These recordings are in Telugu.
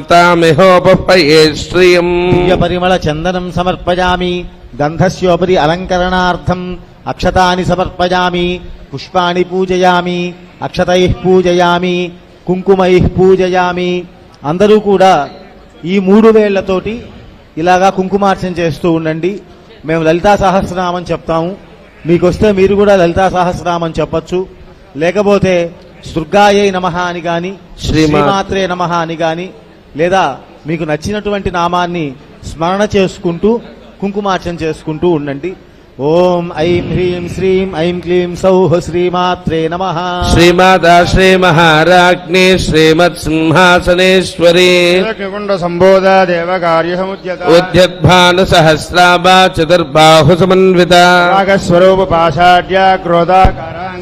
తామిహోపహ్వయే శ్రియం పరిమళ చందనం సమర్పయామి గంధస్యోపరి అలంకరణార్థం అక్షతాని సమర్పయామి పుష్పాణి పూజయామి అక్షతై పూజయామి కుంకుమై పూజయామి. అందరూ కూడా ఈ మూడు వేళ్ళతోటి ఇలాగా కుంకుమార్చన చేస్తూ ఉండండి. మేము లలితా సహస్రనామం చెప్తాము. మీకు వస్తే మీరు కూడా లలితా సహస్రనామం చెప్పొచ్చు. లేకపోతే దుర్గాయై నమ అని గాని శ్రీమా- శ్రీమాత్రే నమ అని గాని లేదా మీకు నచ్చినటువంటి నామాన్ని స్మరణ చేసుకుంటూ కుంకుమార్చన చేసుకుంటూ ఉండండి. ఓం ఐం హ్రీం శ్రీం ఐం క్లీం సౌహ శ్రీమాత్రే నమ. శ్రీమాతా శ్రీమహారాజ్ఞి శ్రీమత్ సింహాసనేశ్వరి అగ్నికుండ సంబోధ దేవకార్య సముద్యత ఉద్యద్భాను సహస్రాభా చతుర్బాహు సమన్విత రాగస్వరూప క్రోధాకారాంకుశోజ్వల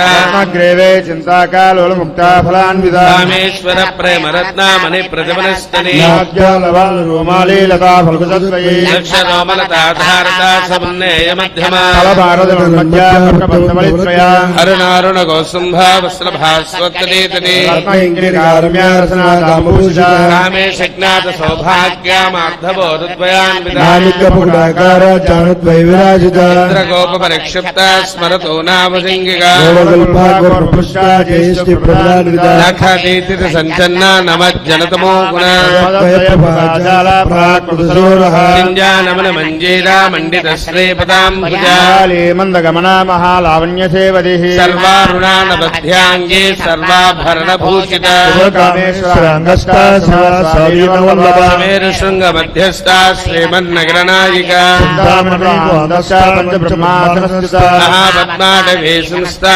సుధర్మ మంజరే క్లుప్త కర్ణ పూర మనోహర యుగలే భూత తపనోడపమండల అంతరాగశిలాదర్శ పరిభావిక పోలము శ్రీనక్కారదనశ్చదా శుద్ధ విద్యాంకురాకార ధ్వజ పంక్తి ద్వయోజ్వల కోరవీటి కామోద సమాగర సజగంతర సుల్లాప మాధుర్య వినిర్భచ్చతి గచ్చపి మందస్పతి ప్రభాపూర మధ్యద్గామేశ మానస కలిత సాదృశ్య చుపక శ్రీ విరాజిత కామేశ బద్ధ మాంగళ్య సూత్ర సోద్రిగంధర కనకాంగత కేయూర కమనీయ భుజాన్విత గ్రేవే చింతాకాలోల ముక్తా ఫలాన్విత రామేశ్వర ప్రేమ రత్నామణి ప్రతిమనస్తని రోమాలీ లతా ఫల్గుసత్వయే లక్ష రోమలతాధారత సమన్నేయ మధ్యమ ఫల భారత మధ్య పట్టబంధవలిత్వయా అరుణారుణ గోసుంభ వస్త్ర భాస్వత్తనీతని రత్నహింగిరి కారుణ్య गल्पा गुरुपुष्टा संचन्ना नमः जनतमो गुणा मंजेरा मंडित पदाम भुजा मंदगमना महालावण्यसेवदिः सर्वारुणानबध्याङ्गे सर्वाभरणभूषिता। शुभकामेश्वराङ्गस्ता सवीरवल्लभा समीरशृङ्गमध्यस्था श्रीमन्नगरनायिका चिन्तामणि संस्था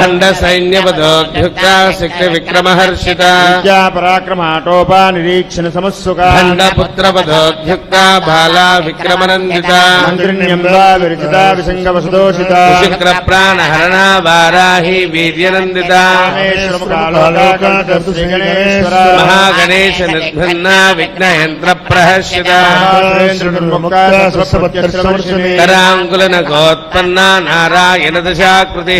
ఖండ సైన్యవదోద్యుక్త శక్తి విక్రమహర్షిత పరాక్రమాటోపా నిరీక్షణ సమస్సుక ఖండ పుత్రవదోద్యుక్త బాలా విక్రమనందిత విరచిత విసంగ వసుదోషిత శుక్ర ప్రాణహరణ వారాహి వీర్యనందిత మహాగణేశ నిర్భిన్న విఘ్నయంత్ర ప్రహర్షిత కరాంగులన గోత్పన్న నారాయణ దశాకృతి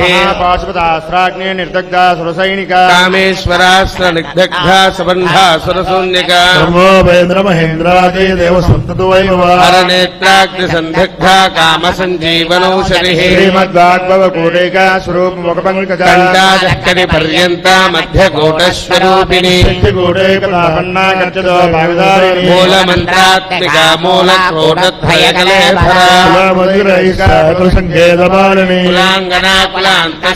పాశుపతాస్త్రాగ్నే నిర్దగ్ధ సురసైనిక కామేశ్వరాస్త్ర నిగ్ధ సబంధాసుర శూన్యక బ్రహ్మోపేంద్ర మహేంద్రాది దేవ సంతతు హరనేత్రాగ్ని సందిగ్ధ కామ సంజీవనౌషధి శ్రీమద్వాగ్భవ కోటేక స్వరూప ముఖ పంకజ కంఠాదక్కడి పర్యంత గచ్చదో భాగదారిణి మూలమంత్రాత్మిక మూలకోటత్రయకలేఫర సంకేతమాలిని కులాంగనా కులాంతస్థ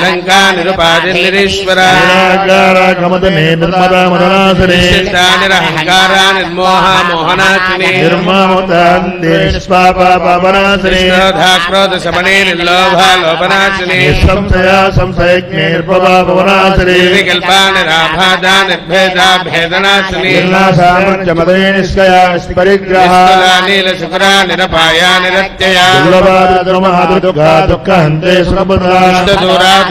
నిరాకుల నిర్గుణ నిష్కల శాంత నిష్కామాని విప్లవా నిత్యముక్త నిర్వికారా నిష్ప్రపంచా నిరాశ్రయ శుద్ధ నిత్యముద్య నిరవద్య నిరంతర నిష్కారణా నిష్కలంకా నిరుపాధి నిరీశ్వర నిరాకార గమదనే నిర్మదా మదనాశనే నిశ్చిత్తా నిరహంకారా నిర్మోహ మోహనాశిని నిర్మాముదాందే నిష్పాప పాపనాశనే నిష్క్రోధా క్రోధ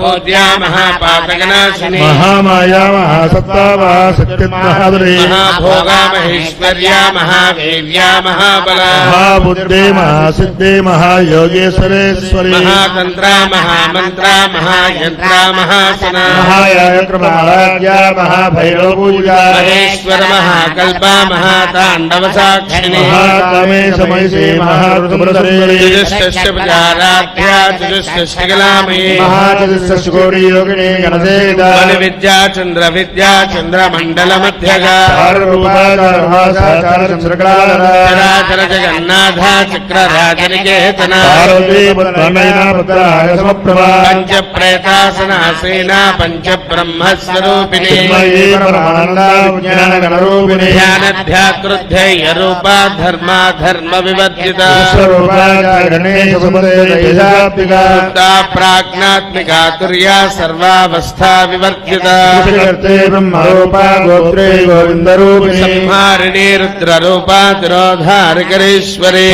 पूज्या महामाया महासत्ता महासत्यमहादरी महाभोगा महेश्वर्या महादेव्या महाबला। महाबुद्धे महासिद्धे महायोगेश्वरेश्वरी। महातंत्रा महामंत्रा महायंत्रा महासना। महेश्वर महाकल्पा महातांडव साक्षिणी महाकामेश महिषे महारुद्रसुंदरी महाचतुष्ट మహాచతుష్కోటి యోగిని బలి విద్యా చంద్ర విద్యా చంద్రమండల మధ్యగా చరాచర జగన్నాథ పుత్రాయ సమప్రభా. పంచ ప్రేతాసనాసీన పంచ బ్రహ్మస్వరూపిణి రూపా ధర్మ ధర్మ వివర్జిత ప్రాజ్ఞాత్మికా తుర్యా సర్వావస్థా వివర్జిత కర్తే బ్రహ్మరూప గోత్రే గోవిందరూపిణి సంహారిణి రుద్రరూపా తిరోధారికరేశ్వరి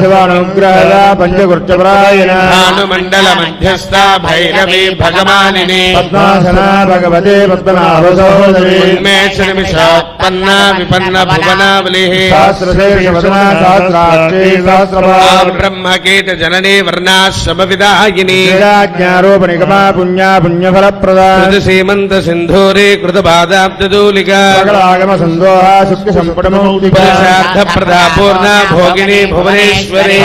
శివానుగ్రహ పంచకృత్యపరాయణ భానుమండల మధ్యస్థ భైరవి భగవానిని పద్మాసన భగవతే పద్మనాభ సహోదరి ఉన్మేష నిమిషోత్పన్న విపన్న భువనావలి సహస్రశేష వదన పుణ్య సింధూరి కృత పాదాబ్దూలిక సకలాగమ సందోహ శుక్ల సంపుటమౌక్తిక పురుషార్థ ప్రదా పూర్ణ భోగిని భువనేశ్వరి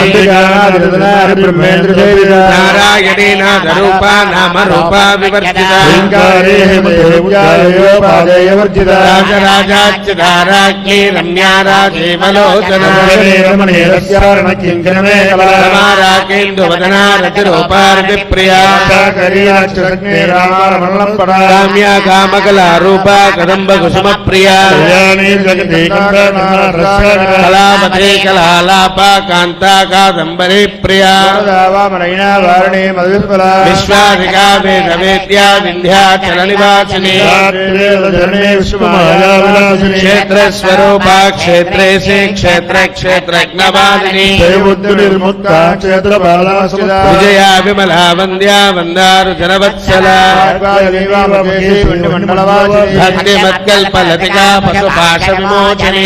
నారాయణీ నాద రూప నామ రూప వివర్జిత రాజరాజాచ్యుతారాజ్ఞీ రమ్యా రాజేవలోచన రమణీయస్యారణకింకరమే కమలా రాకేందు వదనా రతి రూపారతి ప్రియా కామ్యా కామకళా రూపా కదంబ కుసుమ ప్రియా కళాపతే కళాలాప కాంతా కాదంబరి ప్రియా. విశ్వాధికా వేద వేద్యా వింధ్యాచల నివాసిని. క్షేత్రస్వరూపా క్షేత్రేశే క్షేత్ర క్షేత్రజ్ఞవాదిని. విజయా విమలా వంద్యా వందారు జనవత్సల భక్తి మత్కల్పలతికా పశుపాశ విమోచని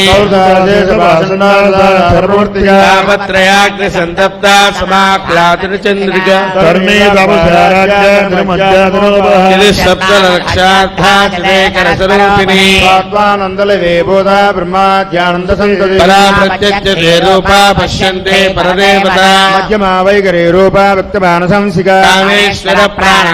తాపత్రయాగ్ని సంతప్త సమాక్లాతుని చంద్రిక ఇది సప్తలక్షార్థాచరేకర స్వరూపిణి నందలవేబోధ బ్రహ్మాధ్యానంద సంతతి పరా ప్రత్యక్షతే రూపా పశ్యంతే పరదేవత మధ్యమా వైఖరి రూప వ్యక్తమాన సంసిక కామేశ్వర ప్రాణనాడి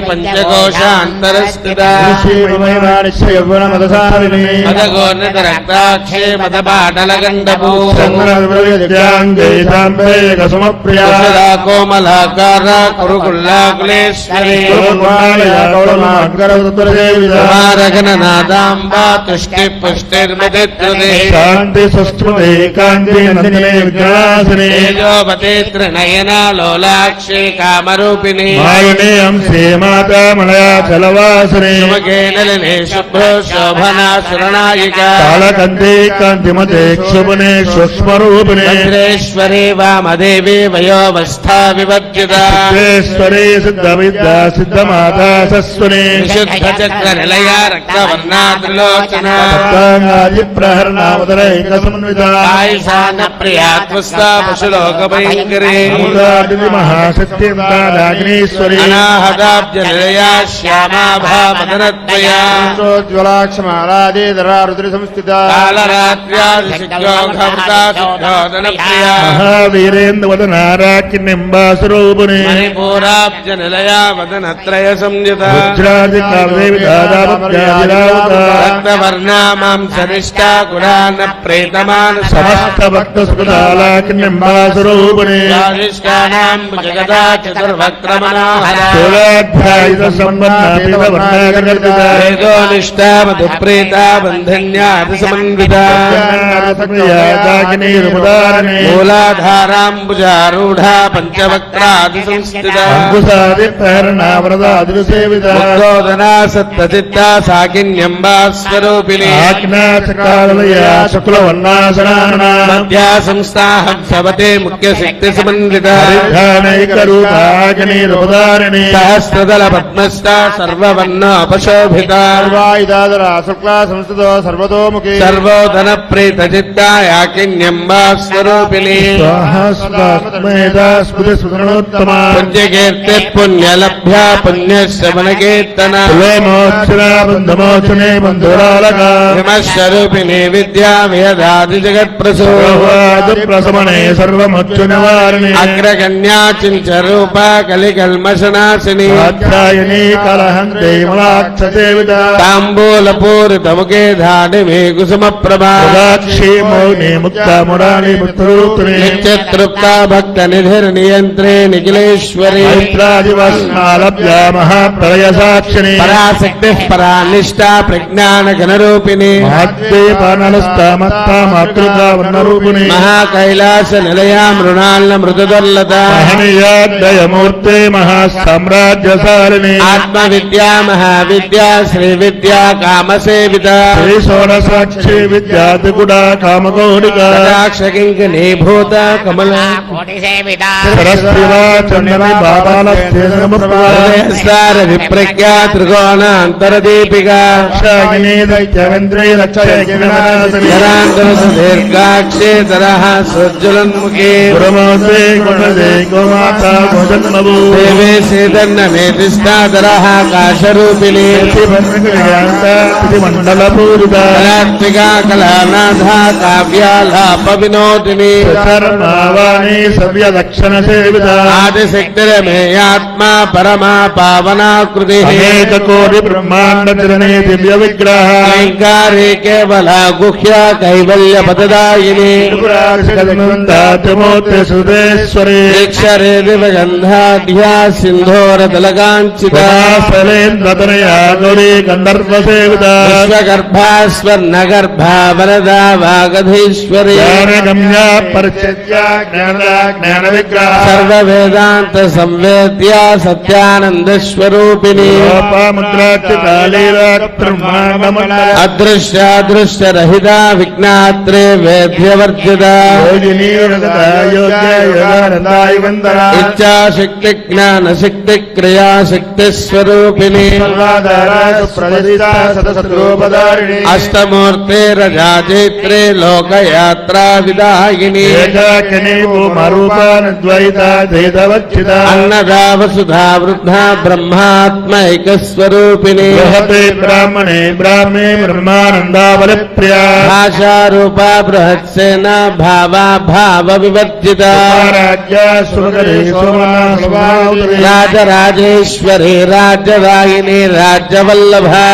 కోమలాకార కుమారగణనాదాంబా తుష్టి పుష్టిర్మదిత్రుదే శాంతి సుష్ఠుతే కాంతి నందినే విఘ్నాశిని తేజోపతే త్రినయన లోలాక్షి కామరూపిణి. మాలిని మాతామలయా చలవాసిని సుమగే నలినే శుభ్ర శోభనా సురనాయిక కాళకందే కాంతిమతే క్షుభనే సూక్ష్మరూపిణి భద్రేశ్వరి వామదేవి వయోవస్థా వివర్జిత. సిద్ధేశ్వరీ సిద్ధ విద్యా సిద్ధమాతా సస్వని. విశుద్ధ చక్ర నిలయ రక్తవర్ణా త్రిలోచన. సప్తాంగాది ప్రహరణామదరైక సమన్విత. ఆయుషాన ప్రియాత్మస్థా పశులోక భయంకరే అమృతాదిని మహాశక్తిందాగ్నేశ్వరి అనాహతాబ్జ నిలయ శ్యామాభా మదనత్వయా జ్వలాక్షమాలాదేదరా రుద్ర సంస్థిత కాళరాత్ర్యాది శుద్ధోఘమృతా శుద్ధోదన ప్రియా మహావీరేంద్ర వదనారాకిన్నింబాసురూపుని మణిపూరాబ్జ నిలయ వదనత్రయ సంయుత వజ్రాది కాళదేవి దాదాపత్యాదిరావత రక్తవర్ణా మాంసనిష్టా గుడాన ప్రేతమాన సమస్త భక్త సుఖదాలాకిన్నింబాసురూపుని స్వాదిష్టానాం జగదా చతుర్భక్త్ర మనోహర స్థూలాధ్యాయుధ సంబంధాపిత వర్ణాకర్పిత వేదో నిష్టా మధు ప్రేత బంధన్యాది సమన్విత మూలాధారాంబుజారూఢ పంచవక్త్రాది సంస్థిత అంకుశాది ప్రేరణావరదాదులు సేవిత ఉద్బోధనా సత్తచిత్తా సాకిన్యంబా స్వరూపిణి ఆజ్ఞాచకాలయ శుక్ల వర్ణాసనాన మధ్యా సంస్థాహం సవతే ముఖ్య శక్తి సమన్విత హరిధ్యానైక రూపాగ్నిరుపదారిణి సహస్రదళ పద్మస్థ సర్వవర్ణోపశోభిత సర్వాయుధాదర శుక్లా సంస్థతో సర్వతోముఖి. సర్వోధన ప్రేత చిత్తాయాకిన్యంబా స్వరూపిణి. పుణ్యకీర్తి పుణ్యలభ్య పుణ్యశ్రవణ కీర్తన విమోచన బంధమోచనే బంధురాలక. హిమస్వరూపిణి విద్యా వేదాది జగత్ప్రసూ. ప్రసమనే సర్వమచ్చు నివారిణి అగ్రగణ్యా చించ రూప కలికల్మషనాశిని ఆధ్యాయని కలహంతే మలాక్ష సేవిత తాంబూల పూరిత ముఖే ధాడి మే కుసుమ ప్రభా। ఉదాక్షి మౌని ముక్త మురాణి పుత్రూతుని నిత్యతృప్త భక్త నిధిర్ నియంత్రే నిఖిలేశ్వరి। మైత్రాదివస్మాలభ్య మహాప్రలయ సాక్షిని పరాశక్తి పరా నిష్ఠా ప్రజ్ఞాన గణరూపిణి మహాద్వీపానలస్తామత్తామాతృకా వర్ణరూపిణి మహాకైలాస నిలయా మృణాల్న మృదుదర్లత మహనీయాద్వయమూర్తే మహాసామ్రాజ్యసారిణి ఆత్మ విద్యా మహావిద్యా శ్రీ విద్యా కామసేవిత శ్రీ సోరసాక్షి విద్యాతి కూడా కామకోడిక కటాక్షకింకణీ భూత కమల చందని హృదయసార విప్రజ్ఞా త్రికోణ జరాంతర సుదీర్ఘాక్షే తరహ గుణదే గోమాత భోజన్మభూ. దేవే సేదన్న మేధిష్టాధరః కాశరూపిణి మండల పూరిత కళాత్మికా కళానాథ కావ్యాలాప వినోదిని శర్మావాణి సవ్య దక్షిణ సేవిత ఆదిశక్తిరమేయాత్మ పరమా పావనాకృతి కోటి బ్రహ్మాండ తిరణే దివ్య విగ్రహ ఐంకారే కేవల గుహ్య కైవల్య పదదాయిని సుదేశ్వరి దీక్షరే దివగంధాఢ్యా సింధోర తలకాంచిత సలేంద్రతనయా గౌరీ గంధర్వ సేవిత విశ్వగర్భా స్వర్ణగర్భా వరదా వాగధీశ్వరి జ్ఞానగమ్య పరిచర్య జ్ఞాన జ్ఞాన విగ్రహ సర్వ వేదాంత సంవేద్య शक्ति शक्तिस्वरूपिणी सतशत्रुपदारिणी अष्टमूर्तिरजाजेत्रे लोकयात्रा विदायिनी अन्नदा वसुधा वृद्धा ब्रह्मात्मैकस्वरूपिणी स्वरूपिणी ब्राह्मणे ब्राह्मे ब्रह्मानन्दावलप्रिया भाषारूपा बृहत्सेना भावा भाव विवर्जिता राज्या सुमगरे सोमा राजरागिनी राजवल्लभा